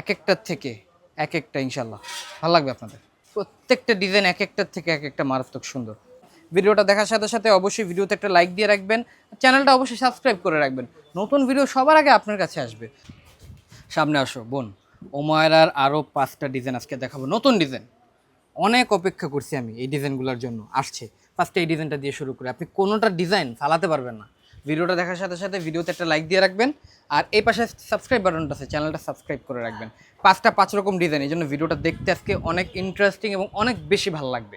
এক একটার থেকে এক একটা ইনশাল্লাহ ভালো লাগবে আপনাদের। প্রত্যেকটা ডিজাইন এক একটার থেকে এক একটা মারাত্মক সুন্দর। ভিডিওটা দেখার সাথে সাথে অবশ্যই ভিডিওতে একটা লাইক দিয়ে রাখবেন। চ্যানেলটা অবশ্যই সাবস্ক্রাইব করে রাখবেন। নতুন ভিডিও সবার আগে আপনার কাছে আসবে। সামনে আসো, বোন। ওমায়রার আরও পাঁচটা ডিজাইন আজকে দেখাবো। নতুন ডিজাইন। অনেক অপেক্ষা করছি আমি এই ডিজাইনগুলোর জন্য। আসছে। ফার্স্টে এই ডিজাইনটা দিয়ে শুরু করে। আপনি কোনোটা ডিজাইন ফালাতে পারবেন না। ভিডিওটা দেখার সাথে সাথে ভিডিওতে একটা লাইক দিয়ে রাখবেন। আর এই পাশে সাবস্ক্রাইব বাটনটা আছে চ্যানেলটা সাবস্ক্রাইব করে রাখবেন। পাঁচটা পাঁচ রকম ডিজাইন এই জন্য ভিডিওটা দেখতে আজকে অনেক ইন্টারেস্টিং এবং অনেক বেশি ভালো লাগবে।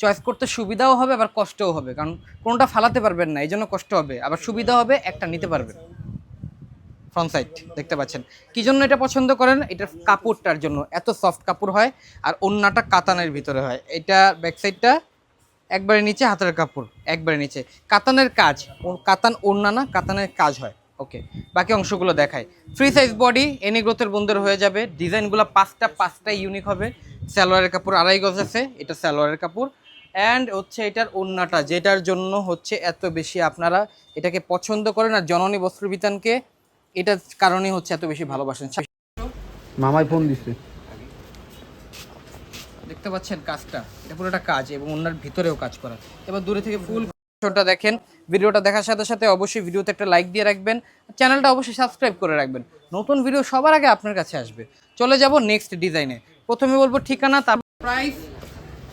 চয়েস করতে সুবিধাও হবে, আবার কষ্টও হবে, কারণ কোনোটা ফালাতে পারবেন না এই জন্য কষ্ট হবে। আবার সুবিধা হবে, একটা নিতে পারবেন। ফ্রন্ট সাইড দেখতে পাচ্ছেন। কি জন্য এটা পছন্দ করেন? এটার কাপড়টার জন্য। এত সফট কাপড় হয়, আর অন্যটা কাতানের ভিতরে হয়। এটা ব্যাক সাইডটা একবারে নিচে হাতের কাপড়, একবারে নিচে। কাতানের কাজ কাতান ওড়না না, কাতানের কাজ হয়। ওকে বাকি অংশগুলো দেখায় ফ্রি সাইজ বডি এনি গ্রোথের হয়ে যাবে। ডিজাইনগুলো পাঁচটা, পাঁচটাই ইউনিক হবে। সালোয়ারের কাপড় আড়াই গজ আছে, এটা সালোয়ারের কাপড়। অ্যান্ড হচ্ছে এটার ওড়নাটা, যেটার জন্য হচ্ছে এত বেশি আপনারা এটাকে পছন্দ করেন আর জননী বস্ত্রবিতানকে, এটার কারণে হচ্ছে এত বেশি ভালোবাসেন। মামাই ফোন দিচ্ছে দেখতে পাচ্ছেন কাজটা। এটা পুরোটা কাজ এবং ওনার ভিতরেও কাজ করা। এবার দূরে থেকে ফুল টা দেখেন। ভিডিওটা দেখার সাথে সাথে অবশ্যই ভিডিওতে একটা লাইক দিয়ে রাখবেন। চ্যানেলটা অবশ্যই সাবস্ক্রাইব করে রাখবেন। নতুন ভিডিও সবার আগে আপনার কাছে আসবে। চলে যাব নেক্সট ডিজাইনে প্রথমে বলব ঠিকানা তারপর প্রাইস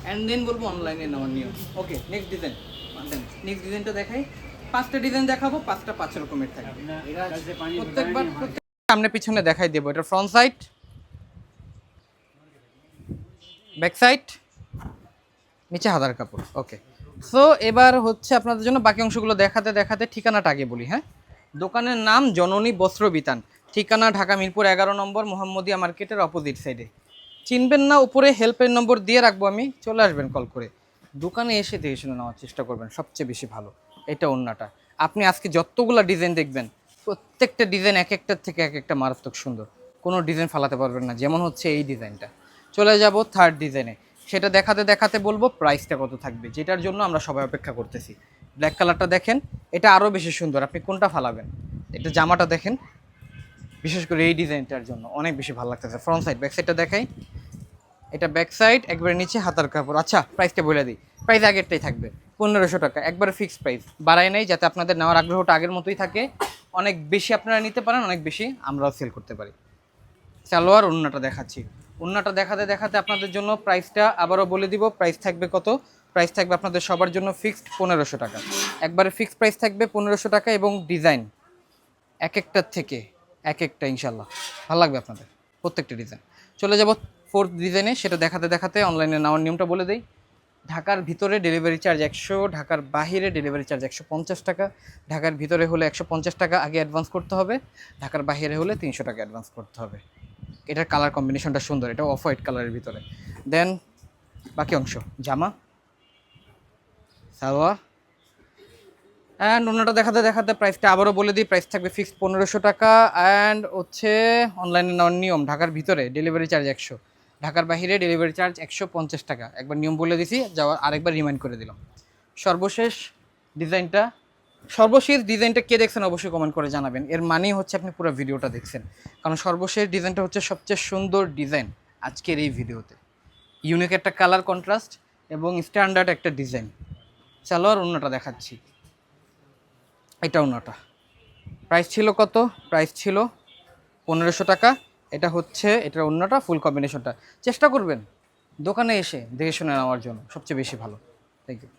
অ্যান্ড দেন বলব অনলাইনে নেওয়ার নিয়ম। ওকে নেক্সট ডিজাইন নেক্সট ডিজাইনটা দেখাই। পাঁচটা ডিজাইন দেখাবো পাঁচটা পাঁচ রকমের থাকবে। প্রত্যেকবার প্রত্যেক সামনে পিছনে দেখাই দেবো। এটা ফ্রন্ট সাইড ব্যাক সাইড নিচে হাতার কাপড়, ওকে। সো এবার হচ্ছে আপনাদের জন্য বাকি অংশগুলো দেখাতে দেখাতে ঠিকানাটা আগে বলি হ্যাঁ? দোকানের নাম জননী বস্ত্র বিতান, ঠিকানা ঢাকা মিরপুর এগারো নম্বর মোহাম্মদিয়া মার্কেটের অপোজিট সাইডে চিনবেন না, উপরে হেল্পের নম্বর দিয়ে রাখব আমি, চলে আসবেন কল করে। দোকানে এসে দেখে শুনে নেওয়ার চেষ্টা করবেন, সবচেয়ে বেশি ভালো, এটা অন্যটা। আপনি আজকে যতগুলো ডিজাইন দেখবেন, প্রত্যেকটা ডিজাইন এক একটার থেকে এক একটা মারাত্মক সুন্দর, কোনো ডিজাইন ফালাতে পারবেন না, যেমন হচ্ছে এই ডিজাইনটা চলে যাব থার্ড ডিজাইনে সেটা দেখাতে দেখাতে বলব প্রাইসটা কত থাকবে, যেটার জন্য আমরা সবাই অপেক্ষা করতেছি। ব্ল্যাক কালারটা দেখেন, এটা আরও বেশি সুন্দর, আপনি কোনটা ফালাবেন? এটা জামাটা দেখেন, বিশেষ করে এই ডিজাইনটার জন্য অনেক বেশি ভালো লাগতেছে। ফ্রন্ট সাইড ব্যাক সাইডটা দেখাই। এটা ব্যাক সাইড একবারে নিচে হাতার কাপড়। আচ্ছা প্রাইসটা বলে দিই। প্রাইস আগেরটাই থাকবে, পনেরোশো টাকা। একবারে ফিক্সড প্রাইস বাড়ায় নাই, যাতে আপনাদের নেওয়ার আগ্রহটা আগের মতোই থাকে। অনেক বেশি আপনারা নিতে পারেন, অনেক বেশি আমরাও সেল করতে পারি। সালোয়ার ওন্নাটা দেখাচ্ছি। ওন্নাটা দেখাতে দেখাতে আপনাদের জন্য প্রাইসটা আবারও বলে দিব। প্রাইস থাকবে কত? প্রাইস থাকবে আপনাদের সবার জন্য ফিক্সড পনেরোশো টাকা। একবারে ফিক্সড প্রাইস থাকবে পনেরোশো টাকা এবং ডিজাইন এক একটার থেকে এক একটা ইনশাল্লাহ ভালো লাগবে আপনাদের, প্রত্যেকটা ডিজাইন চলে যাব ফোর্থ ডিজাইনে সেটা দেখাতে দেখাতে অনলাইনে নেওয়ার নিয়মটা বলে দেই। ঢাকার ভিতরে ডেলিভারি চার্জ একশো, ঢাকার বাহিরে ডেলিভারি চার্জ একশো পঞ্চাশ টাকা। ঢাকার ভিতরে হলে একশো পঞ্চাশ টাকা আগে অ্যাডভান্স করতে হবে। ঢাকার বাহিরে হলে তিনশো টাকা অ্যাডভান্স করতে হবে। এটার কালার কম্বিনেশনটা সুন্দর, এটা অফ হোয়াইট কালারের ভিতরে। দেন বাকি অংশ, জামা সালোয়া অ্যান্ড অন্যটা দেখাতে দেখাতে প্রাইসটা আবারও বলে দিই প্রাইস থাকবে ফিক্সড পনেরোশো টাকা অ্যান্ড হচ্ছে অনলাইনে নেওয়ার নিয়ম, ঢাকার ভিতরে ডেলিভারি চার্জ একশো। ঢাকার বাইরে ডেলিভারি চার্জ একশো পঞ্চাশ টাকা। একবার নিয়ম বলে দিছি, যাওয়ার আরেকবার রিমাইন্ড করে দিলাম। সর্বশেষ ডিজাইনটা সর্বশেষ ডিজাইনটা কে দেখছেন অবশ্যই কমেন্ট করে জানাবেন। এর মানেই হচ্ছে আপনি পুরো ভিডিওটা দেখছেন। কারণ সর্বশেষ ডিজাইনটা হচ্ছে সবচেয়ে সুন্দর ডিজাইন আজকের এই ভিডিওতে। ইউনিক একটা কালার কন্ট্রাস্ট এবং স্ট্যান্ডার্ড একটা ডিজাইন। সালোয়ার অন্যটা দেখাচ্ছি। এটা অন্যটা। প্রাইস ছিল কত? প্রাইস ছিল পনেরোশো টাকা। এটা হচ্ছে এটার অন্যটা ফুল কম্বিনেশনটা চেষ্টা করবেন। দোকানে এসে দেখে শুনে নেওয়ার জন্য সবচেয়ে বেশি ভালো। Thank you